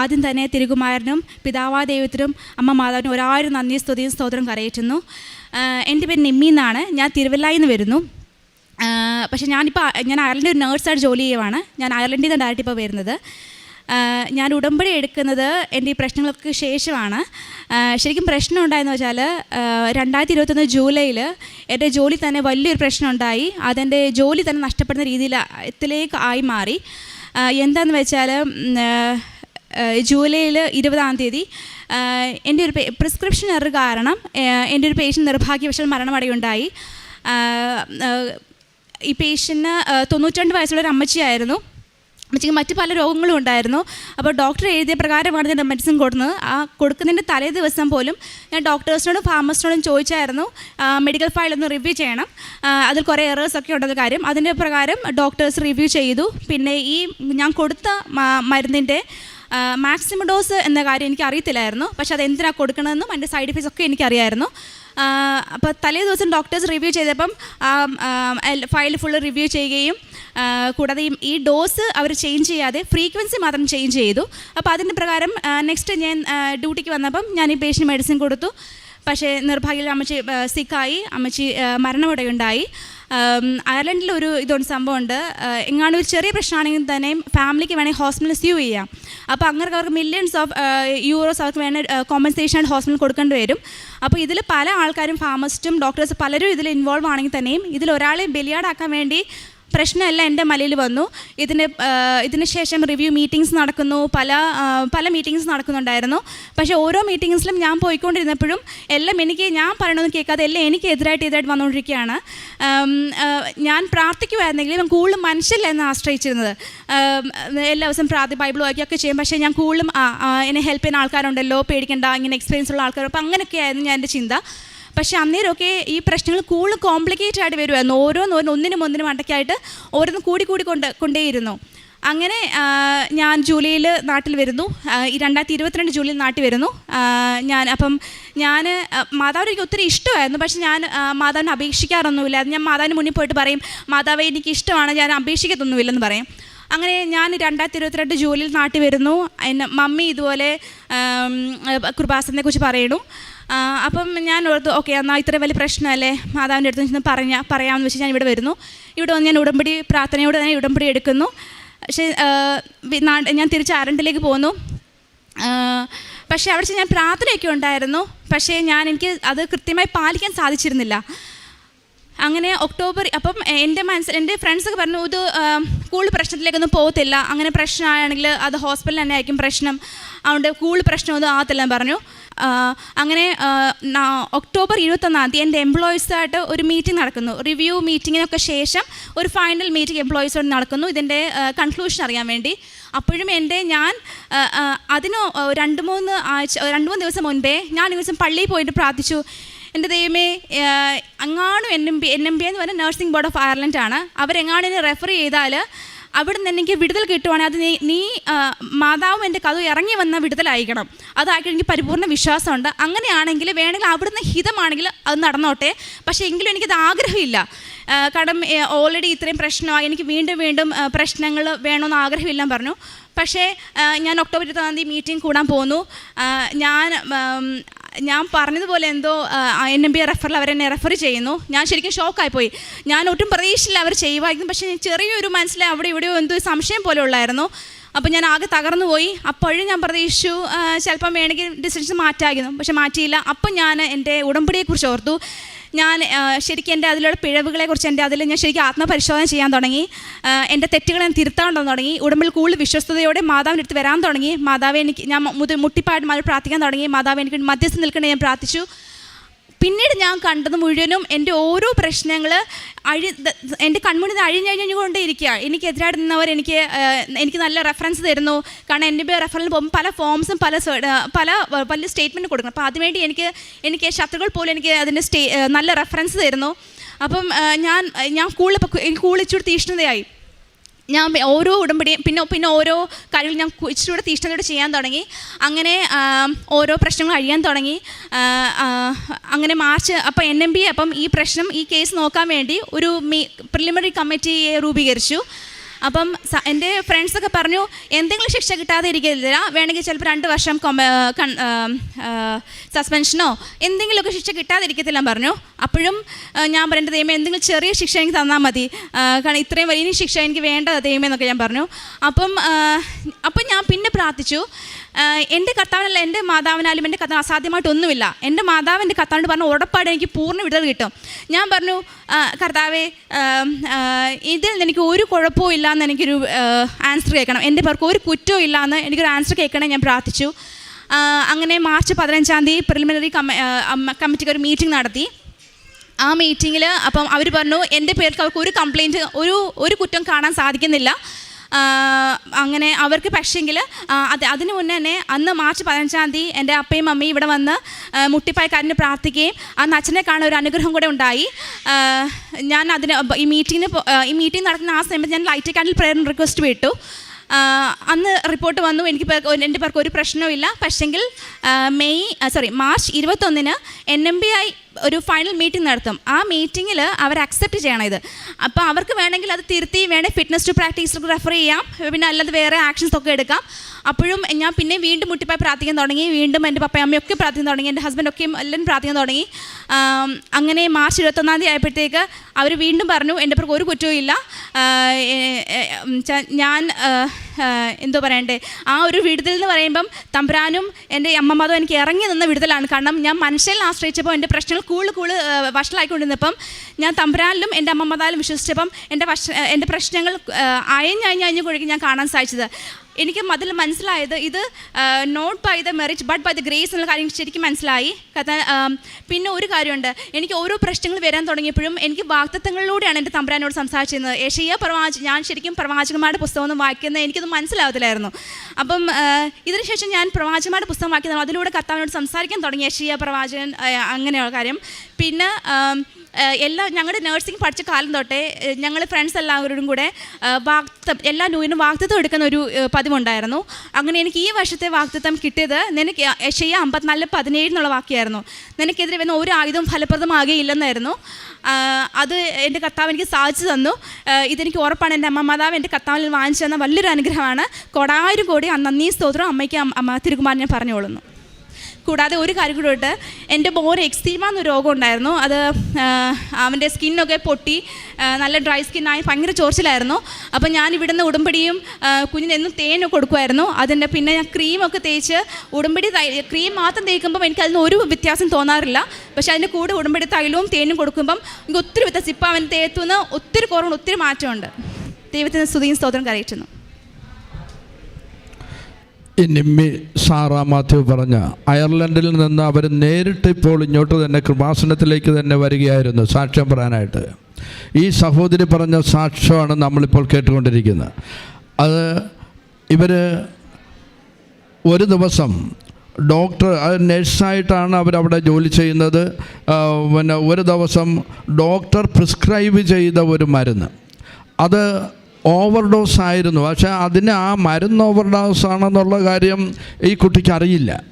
ആദ്യം തന്നെ തിരുകുമാരനും പിതാവാ ദൈവത്തിനും അമ്മ മാതാവിനും ഒരായിരം നന്ദി സ്തുതിയും സ്തോത്രം കരയറ്റുന്നു. എന്റെ പേര് നിമ്മി എന്നാണ്. ഞാൻ തിരുവല്ലായിൽ നിന്ന് വരുന്നു. പക്ഷേ ഞാനിപ്പോൾ ഞാൻ അയർലൻഡിൽ ഒരു നേഴ്സായിട്ട് ജോലി ചെയ്യുവാണ്. ഞാൻ അയർലൻഡിൽ നിന്ന് ഡയറക്റ്റ് ഇപ്പോൾ വരുന്നത്. ഞാൻ ഉടമ്പടി എടുക്കുന്നത് എന്റെ ഈ പ്രശ്നങ്ങൾക്ക് ശേഷമാണ്. ശരിക്കും പ്രശ്നം ഉണ്ടായെന്ന് വെച്ചാൽ രണ്ടായിരത്തി ഇരുപത്തൊന്ന് ജൂലൈയിൽ എന്റെ ജോലി തന്നെ വലിയൊരു പ്രശ്നം ഉണ്ടായി. അതെന്റെ ജോലി തന്നെ നഷ്ടപ്പെടുന്ന രീതിയിൽ ഇതിലേക്ക് ആയി മാറി. എന്താണെന്ന് വെച്ചാൽ ജൂലൈയിൽ ഇരുപതാം തീയതി. എന്റെ ഒരു പ്രിസ്ക്രിപ്ഷൻ എറർ കാരണം എന്റെ ഒരു പേഷ്യന്റ് നിർഭാഗ്യവശാൽ മരണമടയുണ്ടായി. ഈ പേഷ്യന് തൊണ്ണൂറ്റിരണ്ട് വയസ്സുള്ള ഒരു അമ്മച്ചിയായിരുന്നു. അമ്മച്ചിക്ക് മറ്റ് പല രോഗങ്ങളും ഉണ്ടായിരുന്നു. അപ്പോൾ ഡോക്ടർ എഴുതിയ പ്രകാരമാണ് ഞാൻ മെഡിസിൻ കൊടുക്കുന്നത്. ആ കൊടുക്കുന്നതിന്റെ തലേ ദിവസം പോലും ഞാൻ ഡോക്ടേഴ്സിനോടും ഫാർമസിനോടും ചോദിച്ചായിരുന്നു മെഡിക്കൽ ഫയൽ ഒന്ന് റിവ്യൂ ചെയ്യണം. അതിൽ കുറേ എറേഴ്സ് ഒക്കെ ഉണ്ടെന്ന കാര്യം. അതിന്റെ പ്രകാരം ഡോക്ടേഴ്സ് റിവ്യൂ ചെയ്തു. പിന്നെ ഈ ഞാൻ കൊടുത്ത മരുന്നിന്റെ മാക്സിമം ഡോസ് എന്ന കാര്യം എനിക്ക് അറിയത്തില്ലായിരുന്നു. പക്ഷേ അത് എന്തിനാണ് കൊടുക്കണമെന്നും അതിന്റെ സൈഡ് എഫക്ട്സ് ഒക്കെ എനിക്കറിയായിരുന്നു. അപ്പോൾ തലേ ദിവസം ഡോക്ടേഴ്സ് റിവ്യൂ ചെയ്തപ്പം ഫയൽ ഫുള്ള് റിവ്യൂ ചെയ്യുകയും കൂടാതെ ഈ- ഡോസ് അവർ ചേഞ്ച് ചെയ്യാതെ ഫ്രീക്വൻസി മാത്രം ചേഞ്ച് ചെയ്തു. അപ്പോൾ അതിന്റെ പ്രകാരം നെക്സ്റ്റ് ഞാൻ ഡ്യൂട്ടിക്ക് വന്നപ്പം ഞാൻ ഈ പേഷ്യന്റ് മെഡിസിൻ കൊടുത്തു. പക്ഷേ നിർഭാഗ്യം അമ്മച്ചി സിക്കായി അമ്മച്ചി മരണമടയുണ്ടായി. അയർലൻഡിൽ ഒരു ഇതുണ്ട് സംഭവമുണ്ട്. എങ്ങാണ്ട് ഒരു ചെറിയ പ്രശ്നമാണെങ്കിൽ തന്നെ ഫാമിലിക്ക് വേണമെങ്കിൽ ഹോസ്പിറ്റലിൽ സ്യൂ ചെയ്യാം. അപ്പോൾ അങ്ങനെ അവർക്ക് മില്യൺസ് ഓഫ് യൂറോസ് അവർക്ക് വേണേൽ കോമ്പൻസേഷൻ ആയിട്ട് ഹോസ്പിറ്റലിൽ കൊടുക്കേണ്ടി വരും. അപ്പോൾ ഇതിൽ പല ആൾക്കാരും ഫാർമസിസ്റ്റും ഡോക്ടേഴ്സ് പലരും ഇതിൽ ഇൻവോൾവ് ആണെങ്കിൽ തന്നെയും ഇതിൽ ഒരാളെ ബലിയാടാക്കാൻ വേണ്ടി പ്രശ്നമല്ല എന്റെ മലയിൽ വന്നു. ഇതിന് ഇതിന് ശേഷം റിവ്യൂ മീറ്റിംഗ്സ് നടക്കുന്നു. പല പല മീറ്റിംഗ്സ് നടക്കുന്നുണ്ടായിരുന്നു. പക്ഷേ ഓരോ മീറ്റിംഗ്സിലും ഞാൻ പോയിക്കൊണ്ടിരുന്നപ്പോഴും എല്ലാം എനിക്ക് ഞാൻ പറയണമെന്ന് കേൾക്കാതെ എല്ലാം എനിക്ക് എതിരായിട്ട് എതിരായിട്ട് വന്നുകൊണ്ടിരിക്കുകയാണ്. ഞാൻ പ്രാർത്ഥിക്കുമായിരുന്നെങ്കിലും കൂടുതലും മനുഷ്യരിലായിരുന്നു ആശ്രയിച്ചിരുന്നത്. എല്ലാ ദിവസം പ്രാർത്ഥി ബൈബിൾ വായിക്കുകയൊക്കെ ചെയ്യും. പക്ഷേ ഞാൻ കൂടുതലും എന്നെ ഹെൽപ്പ് ചെയ്യുന്ന ആൾക്കാരുണ്ടല്ലോ പേടിക്കണ്ട ഇങ്ങനെ എക്സ്പീരിയൻസ് ഉള്ള ആൾക്കാർ അപ്പോൾ അങ്ങനെയൊക്കെയായിരുന്നു ഞാൻ എന്റെ ചിന്ത. പക്ഷേ അന്നേരമൊക്കെ ഈ പ്രശ്നങ്ങൾ കൂടുതൽ കോംപ്ലിക്കേറ്റഡ് ആയിട്ട് വരുമായിരുന്നു ഓരോന്ന് ഓരോന്ന് ഒന്നിനും ഒന്നിനും അടക്കായിട്ട് ഓരോന്ന് കൂടി കൂടി കൊണ്ട് കൊണ്ടേയിരുന്നു. അങ്ങനെ ഞാൻ ജൂലൈയിൽ നാട്ടിൽ വരുന്നു. ഈ രണ്ടായിരത്തി ഇരുപത്തിരണ്ട് ജൂലൈയിൽ നാട്ടിൽ വരുന്നു. ഞാൻ അപ്പം ഞാൻ മാതാവിന് എനിക്ക് ഒത്തിരി ഇഷ്ടമായിരുന്നു. പക്ഷെ ഞാൻ മാതാവിനെ അപേക്ഷിക്കാറൊന്നുമില്ല. ഞാൻ മാതാവിന് മുന്നിൽ പോയിട്ട് പറയും മാതാവ് എനിക്ക് ഇഷ്ടമാണ്. ഞാൻ അപേക്ഷിക്കത്തൊന്നുമില്ലെന്ന് പറയും. അങ്ങനെ ഞാൻ രണ്ടായിരത്തി ഇരുപത്തിരണ്ട് ജൂലൈയിൽ നാട്ടിൽ വരുന്നു. എന്നെ മമ്മി ഇതുപോലെ കൃപാസനെ കുറിച്ച് പറയണു അപ്പം ഞാൻ ഓർത്തു ഓക്കെ എന്നാൽ ഇത്ര വലിയ പ്രശ്നമല്ലേ? മാതാവിന്റെ അടുത്ത് നിന്ന് പറഞ്ഞ പറയാമെന്ന് വെച്ച് ഞാൻ ഇവിടെ വരുന്നു. ഇവിടെ വന്ന് ഞാൻ ഉടമ്പടി പ്രാർത്ഥനയോടെ തന്നെ ഉടമ്പടി എടുക്കുന്നു. പക്ഷേ ഞാൻ തിരിച്ച് ആരണ്ടിലേക്ക് പോന്നു. പക്ഷേ അവിടെ ഞാൻ പ്രാർത്ഥനയൊക്കെ ഉണ്ടായിരുന്നു. പക്ഷേ ഞാൻ എനിക്ക് അത് കൃത്യമായി പാലിക്കാൻ സാധിച്ചിരുന്നില്ല. അങ്ങനെ ഒക്ടോബർ അപ്പം എന്റെ മനസ്സിൽ എന്റെ ഫ്രണ്ട്സൊക്കെ പറഞ്ഞു ഇത് കൂടുതൽ പ്രശ്നത്തിലേക്കൊന്നും പോകത്തില്ല. അങ്ങനെ പ്രശ്നമാണെങ്കിൽ അത് ഹോസ്പിറ്റലിൽ തന്നെ ആയിരിക്കും പ്രശ്നം. അതുകൊണ്ട് കൂടുതൽ പ്രശ്നമൊന്നും ആകത്തില്ല എന്ന് പറഞ്ഞു. അങ്ങനെ ഒക്ടോബർ ഇരുപത്തൊന്നാം തീയതി എന്റെ എംപ്ലോയീസായിട്ട് ഒരു മീറ്റിംഗ് നടക്കുന്നു. റിവ്യൂ മീറ്റിങ്ങിനൊക്കെ ശേഷം ഒരു ഫൈനൽ മീറ്റിംഗ് എംപ്ലോയീസോട് നടക്കുന്നു ഇതിന്റെ കൺക്ലൂഷൻ അറിയാൻ വേണ്ടി. അപ്പോഴും എന്റെ ഞാൻ അതിന് രണ്ട് മൂന്ന് ആഴ്ച രണ്ട് മൂന്ന് ദിവസം മുൻപേ ഞാൻ ഒരു ദിവസം പള്ളിയിൽ പോയിട്ട് പ്രാർത്ഥിച്ചു. എന്റെ ദൈവമേ അങ്ങാണും N M B N M B എന്ന് പറഞ്ഞാൽ നഴ്സിംഗ് ബോർഡ് ഓഫ് അയർലൻഡാണ്. അവരെങ്ങാനും റെഫർ ചെയ്താൽ അവിടെ നിന്ന് എനിക്ക് വിടുതൽ കിട്ടുവാണെങ്കിൽ അത് നീ നീ മാതാവും എന്റെ കഥ ഇറങ്ങി വന്ന വിടുതലായിരിക്കണം. അതായിട്ട് എനിക്ക് പരിപൂർണ വിശ്വാസമുണ്ട്. അങ്ങനെയാണെങ്കിൽ വേണമെങ്കിൽ അവിടുന്ന് ഹിതമാണെങ്കിൽ അത് നടന്നോട്ടെ. പക്ഷേ എങ്കിലും എനിക്കത് ആഗ്രഹമില്ല. കാരണം ഓൾറെഡി ഇത്രയും പ്രശ്നമായി എനിക്ക് വീണ്ടും വീണ്ടും പ്രശ്നങ്ങൾ വേണമെന്ന് ആഗ്രഹമില്ല പറഞ്ഞു. പക്ഷേ ഞാൻ ഒക്ടോബർ ഇരുപത്താം തീയതി മീറ്റിംഗ് കൂടാൻ പോന്നു ഞാൻ ഞാൻ പറഞ്ഞതുപോലെ എന്തോ എൻ എം ബി റെഫറിൽ അവരെന്നെ റെഫർ ചെയ്യുന്നു. ഞാൻ ശരിക്കും ഷോക്കായി പോയി ഞാൻ ഒട്ടും പ്രതീക്ഷയില്ല അവർ ചെയ്യുമായിരുന്നു പക്ഷേ ചെറിയൊരു മനസ്സിൽ അവിടെ ഇവിടെയോ എന്തോ സംശയം പോലെ ഉള്ളായിരുന്നു. അപ്പോൾ ഞാൻ ആകെ തകർന്നു പോയി. അപ്പോഴും ഞാൻ പ്രതീക്ഷിച്ചു ചിലപ്പം വേണമെങ്കിൽ ഡിസിഷൻ മാറ്റായിരുന്നു പക്ഷെ മാറ്റിയില്ല. അപ്പം ഞാൻ എന്റെ ഉടമ്പടിയെക്കുറിച്ച് ഓർത്തു. ഞാൻ ശരിക്കും എന്റെ അതിലുള്ള പിഴവുകളെക്കുറിച്ച് എന്റെ അതിൽ ഞാൻ ശരിക്കും ആത്മപരിശോധന ചെയ്യാൻ തുടങ്ങി. എന്റെ തെറ്റുകൾ ഞാൻ തിരുത്താൻ തുടങ്ങി. ഉടമ്പിൽ കൂടുതൽ വിശ്വസ്തയോടെ മാതാവിന്റെ അടുത്ത് വരാൻ തുടങ്ങി. മാതാവ് എനിക്ക് ഞാൻ മുട്ടിപ്പാട് മാറി പ്രാർത്ഥിക്കാൻ തുടങ്ങി. മാതാവ് എനിക്ക് മധ്യസ്ഥം നിൽക്കണേ ഞാൻ പ്രാർത്ഥിച്ചു. പിന്നീട് ഞാൻ കണ്ടത് മുഴുവനും എന്റെ ഓരോ പ്രശ്നങ്ങൾ അഴി എന്റെ കൺമുന്നിൽ അഴിഞ്ഞഴിഞ്ഞുകൊണ്ടേ ഇരിക്കുക എനിക്കെതിരായിട്ട് നിന്നവർ എനിക്ക് എനിക്ക് നല്ല റെഫറൻസ് തരുന്നു. കാരണം എന്റെ പേര് റെഫറൻസ് പോകുമ്പോൾ പല ഫോംസും പല പല പല സ്റ്റേറ്റ്മെന്റ് കൊടുക്കണം. അപ്പോൾ അതിനുവേണ്ടി എനിക്ക് എനിക്ക് ശത്രുക്കൾ പോലും എനിക്ക് അതിന്റെ സ്റ്റേ നല്ല റെഫറൻസ് തരുന്നു. അപ്പം ഞാൻ ഞാൻ എനിക്ക് കൂടുതൽ ഇച്ചിരി തീഷ്ണതയായി. ഞാൻ ഓരോ ഉടമ്പടിയും പിന്നെ പിന്നെ ഓരോ കാര്യങ്ങൾ ഞാൻ കു- ഇച്ചിരി തീഷ്ണതയോടെ ചെയ്യാൻ തുടങ്ങി. അങ്ങനെ ഓരോ പ്രശ്നങ്ങൾ അഴിയാൻ തുടങ്ങി. അങ്ങനെ മാർച്ച് അപ്പോൾ എൻ എം ബി അപ്പം ഈ പ്രശ്നം ഈ കേസ് നോക്കാൻ വേണ്ടി ഒരു മീ പ്രിലിമിനറി കമ്മിറ്റിയെ രൂപീകരിച്ചു. അപ്പം എന്റെ ഫ്രണ്ട്സൊക്കെ പറഞ്ഞു എന്തെങ്കിലും ശിക്ഷ കിട്ടാതെ ഇരിക്കില്ല വേണമെങ്കിൽ ചിലപ്പോൾ രണ്ട് വർഷം സസ്പെൻഷനോ എന്തെങ്കിലുമൊക്കെ ശിക്ഷ കിട്ടാതെ ഇരിക്കത്തില്ല പറഞ്ഞു. അപ്പോഴും ഞാൻ പറയേണ്ട ദൈവം എന്തെങ്കിലും ചെറിയ ശിക്ഷ എനിക്ക് തന്നാൽ മതി. കാരണം ഇത്രയും വലിയ ശിക്ഷ എനിക്ക് വേണ്ട ദൈവം എന്നൊക്കെ ഞാൻ പറഞ്ഞു. അപ്പം അപ്പം ഞാൻ പിന്നെ പ്രാർത്ഥിച്ചു. എന്റെ കർത്താവിനല്ല എന്റെ മാതാവിനാലും എന്റെ കർത്താവ് അസാധ്യമായിട്ടൊന്നുമില്ല. എന്റെ മാതാവ് എന്റെ കർത്താവിനോട് പറഞ്ഞു ഉറപ്പായിട്ട് എനിക്ക് പൂർണ വിടുതൽ കിട്ടും. ഞാൻ പറഞ്ഞു കർത്താവേ ഇതിൽ നിന്ന് എനിക്ക് ഒരു കുഴപ്പവും ഇല്ല എന്ന് എനിക്കൊരു ആൻസർ കേൾക്കണം. എന്റെ പേർക്ക് ഒരു കുറ്റവും ഇല്ല എന്ന് എനിക്കൊരു ആൻസർ കേൾക്കണേ ഞാൻ പ്രാർത്ഥിച്ചു. അങ്ങനെ മാർച്ച് പതിനഞ്ചാം തീയതി പ്രിലിമിനറി കമ്മിറ്റിക്ക് ഒരു മീറ്റിംഗ് നടത്തി. ആ മീറ്റിങ്ങിൽ അപ്പം അവർ പറഞ്ഞു എന്റെ പേർക്ക് അവർക്ക് ഒരു കംപ്ലയിന്റ് ഒരു ഒരു കുറ്റം കാണാൻ സാധിക്കുന്നില്ല. അങ്ങനെ അവർക്ക് പക്ഷേങ്കിൽ അത് അതിന് മുന്നേ തന്നെ അന്ന് മാർച്ച് പതിനഞ്ചാം തീയതി എന്റെ അപ്പയും അമ്മയും ഇവിടെ വന്ന് മുട്ടിപ്പായക്കാരന് പ്രാർത്ഥിക്കുകയും അന്ന് അച്ഛനെ കാണാൻ ഒരു അനുഗ്രഹം കൂടെ ഉണ്ടായി. ഞാൻ അതിന് ഈ മീറ്റിങ്ങിന് ഈ മീറ്റിംഗ് നടക്കുന്ന ആ സമയത്ത് ഞാൻ ലൈറ്റ് കാൻഡിൽ പ്രയർ റിക്വസ്റ്റ് വിട്ടു. അന്ന് റിപ്പോർട്ട് വന്നു എനിക്ക് എന്റെ പേർക്ക് ഒരു പ്രശ്നവുമില്ല പക്ഷെങ്കിൽ മെയ് സോറി മാർച്ച് ഇരുപത്തൊന്നിന് എൻ എം ബി ഐ ഒരു ഫൈനൽ മീറ്റിംഗ് നടത്തും. ആ മീറ്റിങ്ങിൽ അവർ അക്സെപ്റ്റ് ചെയ്യണം ഇത്. അപ്പോൾ അവർക്ക് വേണമെങ്കിൽ അത് തിരുത്തി വേണമെങ്കിൽ ഫിറ്റ്നസ് ടു പ്രാക്ടീസ് റെഫർ ചെയ്യാം. പിന്നെ അല്ലാതെ വേറെ ആക്ഷൻസ് ഒക്കെ എടുക്കാം. അപ്പോഴും ഞാൻ പിന്നെ വീണ്ടും മുട്ടിപ്പായി പ്രാർത്ഥിക്കാൻ തുടങ്ങി. വീണ്ടും എന്റെ പപ്പയും അമ്മയൊക്കെ പ്രാർത്ഥിക്കാൻ തുടങ്ങി. എന്റെ ഹസ്ബൻഡൊക്കെയും എല്ലാം പ്രാർത്ഥിക്കാൻ തുടങ്ങി. അങ്ങനെ മാർച്ച് ഇരുപത്തൊന്നാം തീയതി ആയപ്പോഴത്തേക്ക് അവർ വീണ്ടും പറഞ്ഞു എന്റെ പേർക്ക് ഒരു കുറ്റവും ഇല്ല ഞാൻ എന്തോ പറയണ്ടേ? ആ ഒരു വിടുതൽ എന്ന് പറയുമ്പം തമ്പ്രാനും എന്റെ അമ്മമാതും എനിക്ക് ഇറങ്ങി നിന്ന വിടുതലാണ്. കാരണം ഞാൻ മനുഷ്യനെ ആശ്രയിച്ചപ്പോൾ എന്റെ പ്രശ്നങ്ങൾ കൂടുതൽ കൂടുതൽ വഷളായിക്കൊണ്ടിരുന്നപ്പം ഞാൻ തമ്പ്രാനിലും എന്റെ അമ്മമാതാലും വിശ്വസിച്ചപ്പം എന്റെ വഷ എന്റെ പ്രശ്നങ്ങൾ ആ, അയഞ്ഞയഞ്ഞ് അയഞ്ഞു കൊഴുകി ഞാൻ കാണാൻ സാധിച്ചത്. എനിക്ക് അതിൽ മനസ്സിലായത് ഇത് not by the merit but by the grace എന്നുള്ള കാര്യം ശരിക്കും മനസ്സിലായി. കഥ പിന്നെ ഒരു കാര്യമുണ്ട്. എനിക്ക് ഓരോ പ്രശ്നങ്ങൾ വരാൻ തുടങ്ങിയപ്പോഴും എനിക്ക് വാക്തത്വങ്ങളിലൂടെയാണ് എന്റെ തമ്പുരാനോട് സംസാരിച്ചിരുന്നത്. ഏഷ്യ പ്രവാച ഞാൻ ശരിക്കും പ്രവാചകന്മാരുടെ പുസ്തകമൊന്നും വായിക്കുന്നത് എനിക്കത് മനസ്സിലാവത്തില്ലായിരുന്നു. അപ്പം ഇതിനുശേഷം ഞാൻ പ്രവാചകന്മാരുടെ പുസ്തകം വായിക്കുന്നത് അതിലൂടെ കർത്താവിനോട് സംസാരിക്കാൻ തുടങ്ങി ഏഷ്യ പ്രവാചകൻ അങ്ങനെയുള്ള കാര്യം. പിന്നെ എല്ലാ ഞങ്ങളുടെ നഴ്സിംഗ് പഠിച്ച കാലം തൊട്ടേ ഞങ്ങൾ ഫ്രണ്ട്സ് എല്ലാവരോടും കൂടെ വാക്തം എല്ലാ ന്യൂവിനും വാക്തത്വം എടുക്കുന്ന ഒരു ഏഹ് പതിവുണ്ടായിരുന്നു അങ്ങനെ എനിക്ക് ഈ വർഷത്തെ വാക്തത്വം കിട്ടിയത് നിനക്ക് യശയ്യ അമ്പത്തിനാല് പതിനേഴ് എന്നുള്ള വാക്യമായിരുന്നു നിനക്കെതിരെ വരുന്ന ഒരു ആയുധം ഫലപ്രദമാകുകയില്ലെന്നായിരുന്നു. അത് എന്റെ കർത്താവ് എനിക്ക് സാധിച്ചു തന്നു. ഇതെനിക്ക് ഉറപ്പാണ്. എന്റെ അമ്മ മാതാവ് എന്റെ കർത്താവിൽ വാങ്ങിച്ചു തന്ന വലിയൊരു അനുഗ്രഹമാണ്. കൊടായിരം കോടി നന്ദി സ്തോത്രം അമ്മയ്ക്ക് അമ്മ- തിരുകുമാരനെ പറഞ്ഞുകൊള്ളുന്നു. കൂടാതെ ഒരു കാര്യം കൂടെ ഇട്ട് എന്റെ മോന് എക്സീമ എന്നൊരു രോഗം ഉണ്ടായിരുന്നു. അത് അവന്റെ സ്കിന്നൊക്കെ പൊട്ടി നല്ല ഡ്രൈ സ്കിന്നായി ഭയങ്കര ചോർച്ചിലായിരുന്നു അപ്പോൾ ഞാൻ ഇവിടുന്ന് ഉടുമ്പടിയും കുഞ്ഞിന് എന്നും തേനൊക്കെ കൊടുക്കുമായിരുന്നു. അതിന്റെ പിന്നെ ഞാൻ ക്രീമൊക്കെ തേച്ച് ഉടുമ്പടി ക്രീം മാത്രം തേക്കുമ്പം എനിക്ക് അതിന് ഒരു വ്യത്യാസം തോന്നാറില്ല. പക്ഷെ അതിന്റെ കൂടെ ഉടുമ്പടി തൈലവും തേനും കൊടുക്കുമ്പം എനിക്ക് ഒത്തിരി വ്യത്യാസം. ഇപ്പം അവൻ തേത്തുനിന്ന് ഒത്തിരി കുറവുണ്ട് ഒത്തിരി മാറ്റമുണ്ട്. ദൈവത്തിന് സ്തുതിയും സ്തോത്രം കരയറ്റുന്നു. ഈ നിമ്മി സാറാ മാത്യു പറഞ്ഞ അയർലൻഡിൽ നിന്ന് അവർ നേരിട്ട് ഇപ്പോൾ ഇങ്ങോട്ട് തന്നെ കൃപാസനത്തിലേക്ക് തന്നെ വരികയായിരുന്നു സാക്ഷ്യം പറയാനായിട്ട്. ഈ സഹോദരി പറഞ്ഞ സാക്ഷ്യമാണ് നമ്മളിപ്പോൾ കേട്ടുകൊണ്ടിരിക്കുന്നത്. അത് ഇവർ ഒരു ദിവസം ഡോക്ടർ നഴ്സായിട്ടാണ് അവരവിടെ ജോലി ചെയ്യുന്നത്. പിന്നെ ഒരു ദിവസം ഡോക്ടർ പ്രിസ്ക്രൈബ് ചെയ്ത ഒരു മരുന്ന്. അത് ഓവർഡോസ് ആയിരുന്നു. പക്ഷേ അതിന് ആ മരുന്ന് ഓവർഡോസ് ആണെന്നുള്ള കാര്യം ഈ കുട്ടിക്ക് അറിയില്ല.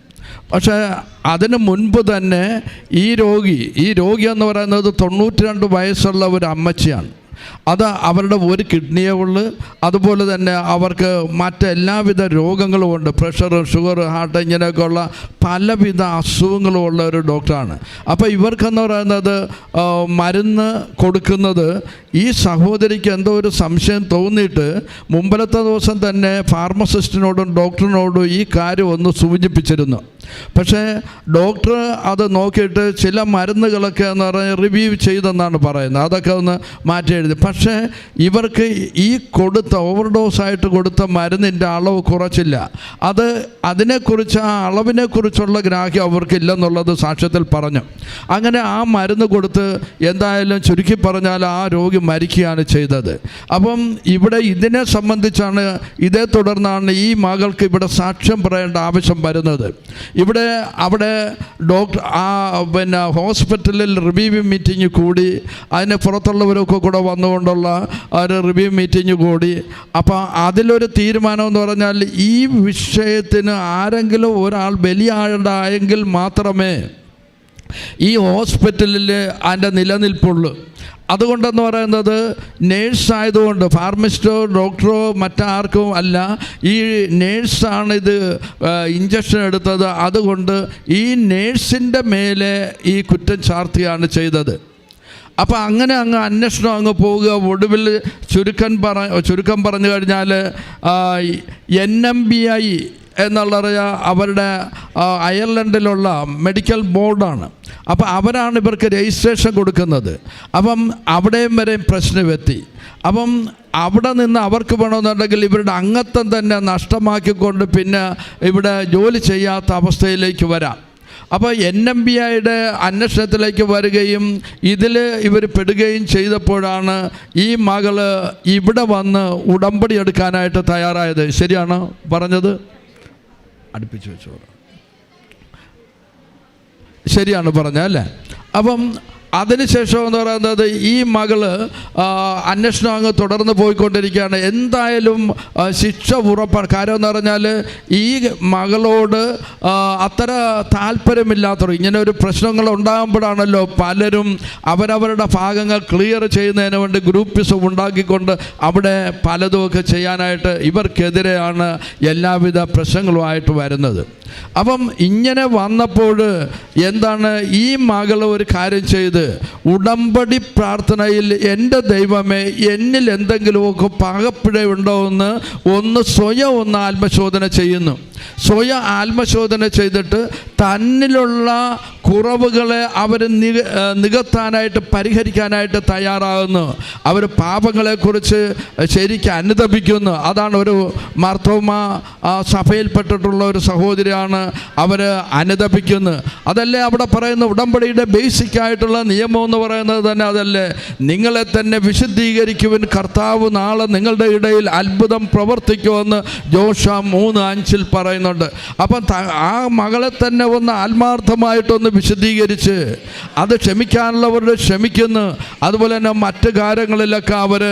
പക്ഷേ അതിന് മുൻപ് തന്നെ ഈ രോഗി ഈ രോഗി എന്ന് പറയുന്നത് തൊണ്ണൂറ്റി രണ്ട് വയസ്സുള്ള ഒരു അമ്മച്ചിയാണ്. അത് അവരുടെ ഒരു കിഡ്നിയേ ഉള്ളു. അതുപോലെ തന്നെ അവർക്ക് മറ്റെല്ലാവിധ രോഗങ്ങളും ഉണ്ട്. പ്രഷർ ഷുഗർ ഹാർട്ട് ഇങ്ങനെയൊക്കെയുള്ള പലവിധ അസുഖങ്ങളും ഉള്ള ഒരു ഡോക്ടറാണ് അപ്പോൾ ഇവർക്കെന്ന് പറയുന്നത് മരുന്ന് കൊടുക്കുന്നത് ഈ സഹോദരിക്ക് എന്തോ ഒരു സംശയം തോന്നിയിട്ട് മുമ്പലത്തെ ദിവസം തന്നെ ഫാർമസിസ്റ്റിനോടും ഡോക്ടറിനോടും ഈ കാര്യം ഒന്ന് സൂചിപ്പിച്ചിരുന്നു. പക്ഷേ ഡോക്ടർ അത് നോക്കിയിട്ട് ചില മരുന്നുകളൊക്കെ എന്ന് പറഞ്ഞാൽ റിവ്യൂ ചെയ്തെന്നാണ് പറയുന്നത്. അതൊക്കെ ഒന്ന് മാറ്റി എഴുതി. പക്ഷേ ഇവർക്ക് ഈ കൊടുത്ത ഓവർഡോസ് ആയിട്ട് കൊടുത്ത മരുന്നിന്റെ അളവ് കുറച്ചില്ല. അത് അതിനെക്കുറിച്ച് ആ അളവിനെക്കുറിച്ചുള്ള ഗ്രാഹ്യം അവർക്കില്ലെന്നുള്ളത് സാക്ഷ്യത്തിൽ പറഞ്ഞു. അങ്ങനെ ആ മരുന്ന് കൊടുത്ത് എന്തായാലും ചുരുക്കി പറഞ്ഞാൽ ആ രോഗി മരിക്കുകയാണ് ചെയ്തത്. അപ്പം ഇവിടെ ഇതിനെ സംബന്ധിച്ചാണ് ഇതേ തുടർന്നാണ് ഈ മകൾക്ക് ഇവിടെ സാക്ഷ്യം പറയേണ്ട ആവശ്യം വരുന്നത്. ഇവിടെ അവിടെ ഡോക്ടർ ആ പിന്നെ ഹോസ്പിറ്റലിൽ റിവ്യൂ മീറ്റിംഗ് കൂടി അതിന് പുറത്തുള്ളവരൊക്കെ കൂടെ വന്നുകൊണ്ടുള്ള ഒരു റിവ്യൂ മീറ്റിംഗ് കൂടി. അപ്പോൾ അതിലൊരു തീരുമാനം എന്ന് പറഞ്ഞാൽ ഈ വിഷയത്തിന് ആരെങ്കിലും ഒരാൾ ബലിയാടായെങ്കിൽ മാത്രമേ ഈ ഹോസ്പിറ്റലിൽ അതിന്റെ നിലനിൽപ്പുള്ളൂ. അതുകൊണ്ടെന്ന് പറയുന്നത് നേഴ്സായതുകൊണ്ട് ഫാർമസിസ്റ്റോ ഡോക്ടറോ മറ്റാർക്കും അല്ല ഈ നേഴ്സാണ് ഇത് ഇഞ്ചക്ഷൻ എടുത്തത്. അതുകൊണ്ട് ഈ നേഴ്സിന്റെ മേലെ ഈ കുറ്റം ചാർത്തിയാണ് ചെയ്തത്. അപ്പോൾ അങ്ങനെ അങ്ങ് അന്വേഷണം അങ്ങ് പോവുക. ഒടുവിൽ ചുരുക്കം പറ ചുരുക്കം പറഞ്ഞു കഴിഞ്ഞാൽ എൻ എം ബി ഐ എന്നുള്ള അവരുടെ അയർലൻഡിലുള്ള മെഡിക്കൽ ബോർഡാണ്. അപ്പോൾ അവരാണ് ഇവർക്ക് രജിസ്ട്രേഷൻ കൊടുക്കുന്നത്. അപ്പം അവിടെയും വരെ പ്രശ്നമെത്തി അപ്പം അവിടെ നിന്ന് അവർക്ക് വേണമെന്നുണ്ടെങ്കിൽ ഇവരുടെ അംഗത്വം തന്നെ നഷ്ടമാക്കിക്കൊണ്ട് പിന്നെ ഇവിടെ ജോലി ചെയ്യാത്ത അവസ്ഥയിലേക്ക് വരാം. അപ്പോൾ എൻ എം ബി ഐയുടെ അന്വേഷണത്തിലേക്ക് വരികയും ഇതിൽ ഇവർ പെടുകയും ചെയ്തപ്പോഴാണ് ഈ മകൾ ഇവിടെ വന്ന് ഉടമ്പടി എടുക്കാനായിട്ട് തയ്യാറായത്. ശരിയാണോ പറഞ്ഞത്? അടുപ്പിച്ച് വെച്ചോളൂ. ശരിയാണ് പറഞ്ഞ അല്ലേ? അപ്പം അതിനുശേഷം എന്ന് പറയുന്നത് ഈ മകൾ അന്വേഷണം അങ്ങ് തുടർന്ന് പോയിക്കൊണ്ടിരിക്കുകയാണ്. എന്തായാലും ശിക്ഷ ഉറപ്പാണ്. കാര്യം എന്ന് പറഞ്ഞാൽ ഈ മകളോട് അത്ര താല്പര്യമില്ലാത്തവർ ഇങ്ങനെ ഒരു പ്രശ്നങ്ങൾ ഉണ്ടാകുമ്പോഴാണല്ലോ പലരും അവരവരുടെ ഭാഗങ്ങൾ ക്ലിയർ ചെയ്യുന്നതിന് വേണ്ടി ഗ്രൂപ്പിസം ഉണ്ടാക്കിക്കൊണ്ട് അവിടെ പലതുമൊക്കെ ചെയ്യാനായിട്ട് ഇവർക്കെതിരെയാണ് എല്ലാവിധ പ്രശ്നങ്ങളുമായിട്ട് വരുന്നത്. അപ്പം ഇങ്ങനെ വന്നപ്പോൾ എന്താണ് ഈ മകൾ ഒരു കാര്യം ചെയ്ത് ഉടമ്പടി പ്രാർത്ഥനയിൽ എന്റെ ദൈവമേ എന്നിൽ എന്തെങ്കിലുമൊക്കെ പാകപ്പിഴയുണ്ടോ എന്ന് ഒന്ന് സ്വയം ഒന്ന് ആത്മശോധന ചെയ്യുന്നു. സ്വയം ആത്മശോധന ചെയ്തിട്ട് തന്നിലുള്ള കുറവുകളെ അവർ നിക നികത്താനായിട്ട് പരിഹരിക്കാനായിട്ട് തയ്യാറാകുന്നു. അവർ പാപങ്ങളെക്കുറിച്ച് ശരിക്കും അനുദപിക്കുന്നു അതാണ് ഒരു മാർത്തോമ സഭയിൽപ്പെട്ടിട്ടുള്ള ഒരു സഹോദരിയാണ് അവർ അനുദപിക്കുന്നു അതല്ലേ അവിടെ പറയുന്ന ഉടമ്പടിയുടെ ബേസിക്കായിട്ടുള്ള നിയമം എന്ന് പറയുന്നത് തന്നെ അതല്ലേ? നിങ്ങളെ തന്നെ വിശുദ്ധീകരിക്കുവാൻ കർത്താവ് നാളെ നിങ്ങളുടെ ഇടയിൽ അത്ഭുതം പ്രവർത്തിക്കുമെന്ന് ജോഷ മൂന്ന് അഞ്ചിൽ പറയുന്നുണ്ട്. അപ്പം ആ മകളെ തന്നെ ഒന്ന് ആത്മാർത്ഥമായിട്ടൊന്ന് വിശദീകരിച്ച് അത് ക്ഷമിക്കാനുള്ളവരുടെ ക്ഷമിക്കുന്നു. അതുപോലെ തന്നെ മറ്റ് കാര്യങ്ങളിലൊക്കെ അവർ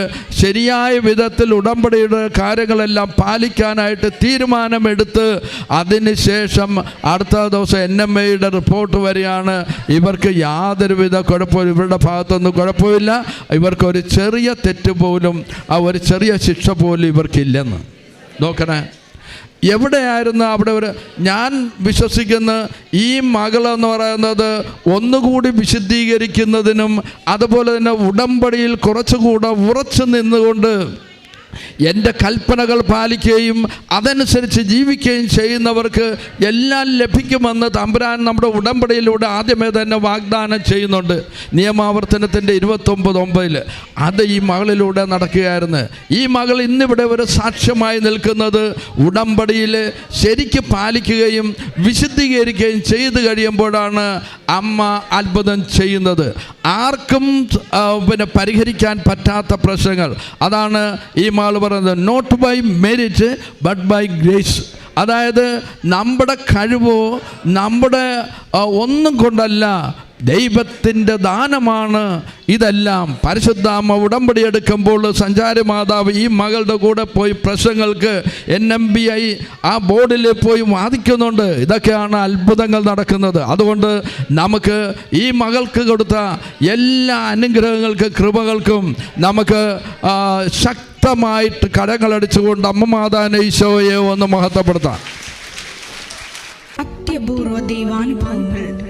ശരിയായ വിധത്തിൽ ഉടമ്പടിയുടെ കാര്യങ്ങളെല്ലാം പാലിക്കാനായിട്ട് തീരുമാനമെടുത്ത് അതിന് ശേഷം അടുത്ത ദിവസം എൻ എം എയുടെ റിപ്പോർട്ട് വരെയാണ് ഇവർക്ക് യാതൊരുവിധ കുഴപ്പമില്ല ഇവരുടെ ഭാഗത്തൊന്നും കുഴപ്പമില്ല. ഇവർക്കൊരു ചെറിയ തെറ്റ് പോലും ആ ഒരു ചെറിയ ശിക്ഷ പോലും ഇവർക്കില്ലെന്ന്. നോക്കണേ. എവിടെയായിരുന്നു അവിടെ ഒരു ഞാൻ വിശ്വസിക്കുന്ന ഈ മകളെന്ന് പറയുന്നത് ഒന്നുകൂടി വിശുദ്ധീകരിക്കുന്നതിനും അതുപോലെ തന്നെ ഉടമ്പടിയിൽ കുറച്ചുകൂടെ ഉറച്ചു നിന്നുകൊണ്ട് എന്റെ കൽപ്പനകൾ പാലിക്കുകയും അതനുസരിച്ച് ജീവിക്കുകയും ചെയ്യുന്നവർക്ക് എല്ലാം ലഭിക്കുമെന്ന് തമ്പുരാൻ നമ്മുടെ ഉടമ്പടിയിലൂടെ ആദ്യമേ തന്നെ വാഗ്ദാനം ചെയ്യുന്നുണ്ട്. നിയമാവർത്തനത്തിന്റെ ഇരുപത്തൊമ്പത് ഒമ്പതിൽ അത് ഈ മകളിലൂടെ നടക്കുകയായിരുന്നു. ഈ മകൾ ഇന്നിവിടെ ഒരു സാക്ഷ്യമായി നിൽക്കുന്നത് ഉടമ്പടിയിൽ ശരിക്ക് പാലിക്കുകയും വിശുദ്ധീകരിക്കുകയും ചെയ്തു കഴിയുമ്പോഴാണ് അമ്മ അത്ഭുതം ചെയ്യുന്നത്. ആർക്കും പിന്നെ പരിഹരിക്കാൻ പറ്റാത്ത പ്രശ്നങ്ങൾ. അതാണ് ഈ മാൾ പറയുന്നത് not by merit but by grace അതായത് നമ്മുടെ കഴിവോ നമ്മുടെ ഒന്നും കൊണ്ടല്ല ദൈവത്തിന്റെ ദാനമാണ് ഇതെല്ലാം. പരിശുദ്ധാമ ഉടമ്പടി എടുക്കുമ്പോൾ സഞ്ചാരി മാതാവ് ഈ മകളുടെ കൂടെ പോയി പ്രശ്നങ്ങൾക്ക് എൻ എം ബി ഐ ആ ബോർഡിൽ പോയി വാദിക്കുന്നുണ്ട്. ഇതൊക്കെയാണ് അത്ഭുതങ്ങൾ നടക്കുന്നത്. അതുകൊണ്ട് നമുക്ക് ഈ മകൾക്ക് കൊടുത്ത എല്ലാ അനുഗ്രഹങ്ങൾക്കും കൃപകൾക്കും നമുക്ക് ശക്തമായിട്ട് കരങ്ങളടിച്ചുകൊണ്ട് അമ്മ മാതാന ഈശോയെ ഒന്ന് മഹത്വപ്പെടുത്താം. അത്യപൂർവ ദൈവാനുഭവങ്ങൾ.